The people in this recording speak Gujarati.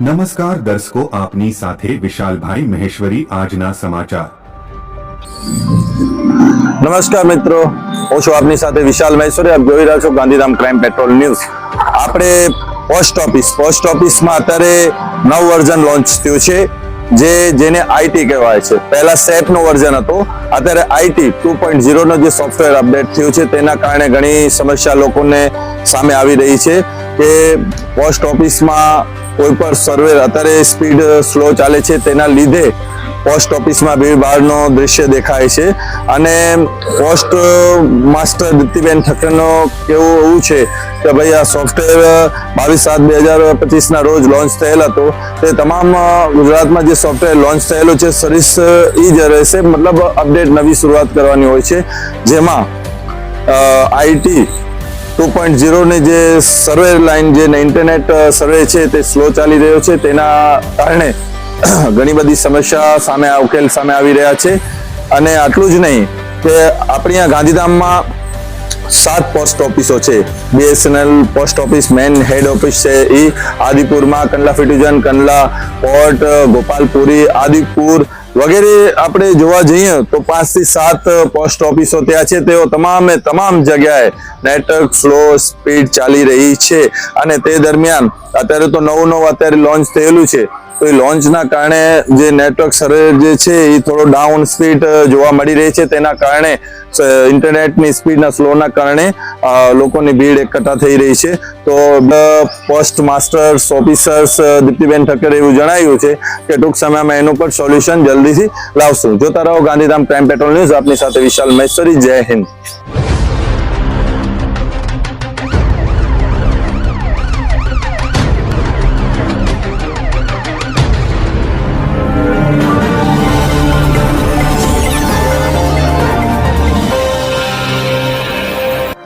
નમસ્કાર દર્શકો, આપની સાથે વિશાલભાઈ મહેશ્વરી, આજના સમાચાર. નમસ્કાર મિત્રો, હું છું આપની સાથે વિશાલ મહેશ્વરી, આપ જોઈ રહ્યા છો ગાંધીધામ ક્રાઇમ પેટ્રોલ ન્યૂઝ. આપણે પોસ્ટ ઓફિસ, પોસ્ટ ઓફિસમાં અત્યારે નવ વર્ઝન લોન્ચ થયું છે, જે, જેને આઈટી કહેવાય છે. પહેલા સેપ વર્ઝન હતું, અત્યારે આઈટી ટુ પોઈન્ટ ઝીરોનો જે સોફ્ટવેર અપડેટ થયું છે, તેના કારણે ઘણી સમસ્યા લોકોને સામે આવી રહી છે કે પોસ્ટ ઓફિસમાં કોઈ પણ સર્વેર અત્યારે સ્પીડ સ્લો ચાલે છે તેના લીધે પોસ્ટ ઓફિસમાં ભીડભાડનો દૃશ્ય દેખાય છે. અને પોસ્ટ માસ્ટર દીપ્તિબેન ઠક્કરનો કેવું એવું છે કે ભાઈ આ સોફ્ટવેર બાવીસ સાત બે હજાર પચીસના રોજ લોન્ચ થયેલ હતો. તે તમામ ગુજરાતમાં જે સોફ્ટવેર લોન્ચ થયેલું છે, સર્વિસ એ જ રહેશે. મતલબ અપડેટ નવી શરૂઆત કરવાની હોય છે. જેમાં આઈટી ટુ પોઈન્ટ ઝીરોની જે સર્વે લાઈન જે ઇન્ટરનેટ સર્વે છે તે સ્લો ચાલી રહ્યો છે. તેના કારણે ઘણી બધી સમસ્યા સામે ઉકેલ સામે આવી રહ્યા છે. અને આટલું જ નહીં કે આપણે અહીંયા ગાંધીધામમાં સાત પોસ્ટ ઓફિસો છે. BSNL post office main head office છે એ આદિપુરમાં કંડલા ફિટ્યુજન કંડલા પોર્ટ ગોપાલપુરી, આદિપુર વગેરે આપણે જોવા જઈએ તો પાંચથી સાત પોસ્ટ ઓફિસો ત્યાં છે. તેઓ તમામે તમામ જગ્યાએ નેટવર્ક ફ્લો સ્પીડ ચાલી રહી છે. અને તે દરમિયાન અત્યારે તો નવું નવું અત્યારે લોન્ચ થયેલું છે. તો એ લોન્ચના કારણે જે નેટવર્ક સર્વર જે છે એ થોડો ડાઉન સ્પીડ જોવા મળી રહી છે. તેના કારણે ઇન્ટરનેટની સ્પીડના સ્લોના કારણે લોકોની ભીડ એકઠા થઈ રહી છે. તો પોસ્ટ માસ્ટર્સ ઓફિસર્સ દીપ્તિબેન ઠક્કરે એવું જણાવ્યું છે કે ટૂંક સમયમાં એનું પણ સોલ્યુશન જલ્દીથી લાવશું. જોતા રહો ગાંધીધામ ક્રાઇમ પેટ્રોલ ન્યૂઝ આપની સાથે વિશાલ મહેશ્વરી. જય હિન્દ.